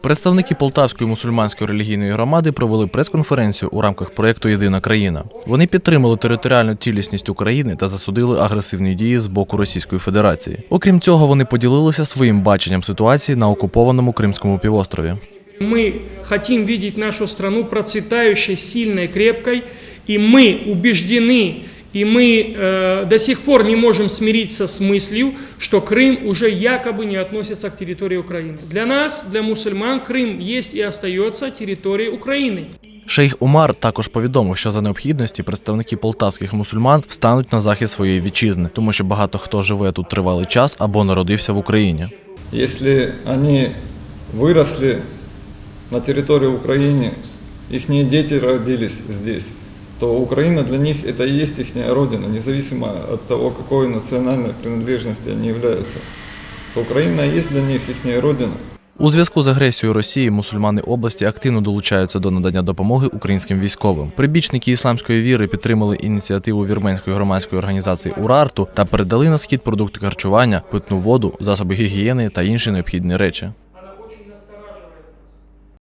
Представники Полтавської мусульманської релігійної громади провели прес-конференцію у рамках проєкту Єдина країна. Вони підтримали територіальну цілісність України та засудили агресивні дії з боку Російської Федерації. Окрім цього, вони поділилися своїм баченням ситуації на окупованому Кримському півострові. Мы хотим видеть нашу страну процветающей, сильной, крепкой, и мы убеждены, и мы э, до сих пор не можем смириться с мыслью, что Крым уже якобы не относится к территории Украины. Для нас, для мусульман, Крым есть и остается территорией Украины. Шейх Умар також повідомив, що за необхідності представники полтавських мусульман встануть на захист своєї вітчизни, тому що багато хто живе тут тривалий час або народився в Україні. Если они выросли на территории Украины, их дети родились здесь, то Украина для них это и есть их родина, независимо от того, какой национальной принадлежности они являются. То Украина есть для них их родина. У зв'язку з агресією Росії мусульмани області активно долучаються до надання допомоги українським військовим. Прибічники ісламської віри підтримали ініціативу вірменської громадської організації Урарту та передали на схід продукти харчування, питну воду, засоби гігієни та інші необхідні речі.